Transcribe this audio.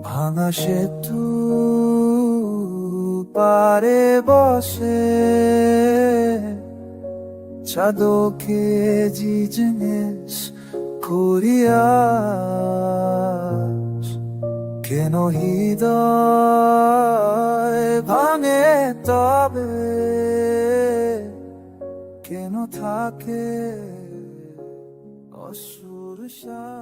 ভাঙা সেতু পারে বসে। চাদকে জিনিস করিয়া কেন হৃদয় ভাঙে তবে? কেন থাকে অসুর সা